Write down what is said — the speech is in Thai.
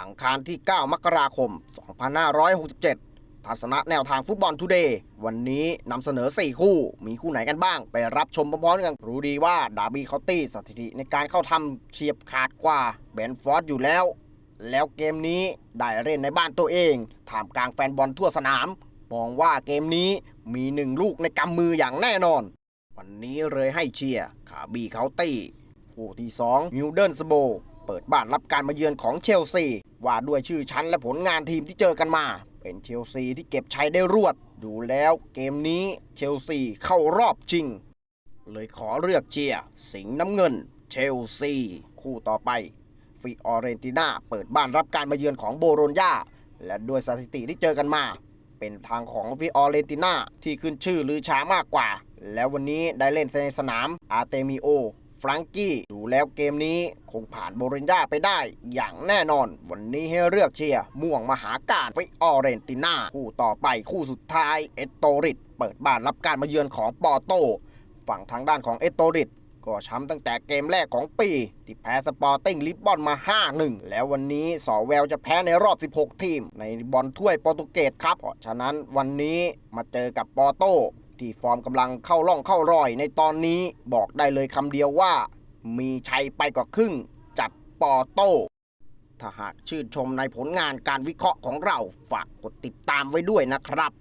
อังคารที่ 9 มกราคม 2567 ทัศนะแนวทางฟุตบอลทูเดย์ วันนี้นำเสนอ 4 คู่ มีคู่ไหนกันบ้าง ไปรับชมพร้อมๆกัน รู้ดีว่าดาร์บี้เคาน์ตี้สถิติในการเข้าทำเฉียบขาดกว่าแบนฟอร์ดอยู่แล้ว แล้วเกมนี้ได้เล่นในบ้านตัวเองท่ามกลางแฟนบอลทั่วสนาม มองว่าเกมนี้มีหนึ่งลูกในกำมืออย่างแน่นอน วันนี้เลยให้เชียร์ขาบีเคาน์ตี้คู่ที่2มิวเดิลสโบ เปิดบ้านรับการมาเยือนของเชลซี ว่าด้วยชื่อชั้นและผลงานทีมที่เจอกันมา เป็นเชลซีที่เก็บชัยได้รวด ดูแล้วเกมนี้เชลซีเข้ารอบชิง เลยขอเลือกเชียร์สิงห์น้ำเงิน เชลซี คู่ต่อไปฟิออเรนติน่าเปิดบ้านรับการมาเยือนของโบโรญญาและด้วยสถิติที่เจอกันมา เป็นทางของฟิออเรนติน่าที่ขึ้นชื่อลือช้ามากกว่า แล้ววันนี้ได้เล่นในสนามอาร์เตมิโอ ฟรังกี้ดูแล้วเกมนี้คงผ่านโบโรญญาไปได้อย่างแน่นอน วันนี้ให้เลือกเชียร์ม่วงมหาการฟิออเรนติน่าคู่ต่อไปคู่สุดท้าย เอตโตริดเปิดบ้านรับการมาเยือนของปอโต ฝั่งทางด้านของเอตโตริดก็ช้ำตั้งแต่เกมแรกของปี ที่แพ้สปอร์ติ้งลิสบอนมา 5-1 แล้ววันนี้สอแววจะแพ้ในรอบ 16 ทีม ในบอลถ้วยโปรตุเกสครับ เพราะฉะนั้นวันนี้มาเจอกับปอโต ที่ฟอร์มกำลังเข้าล่องเข้ารอยในตอนนี้บอกได้เลยคำเดียวว่า มีชัยไปกว่าครึ่ง จัดปอโต้ ถ้าหากชื่นชมในผลงานการวิเคราะห์ของเราฝากกดติดตามไว้ด้วยนะครับ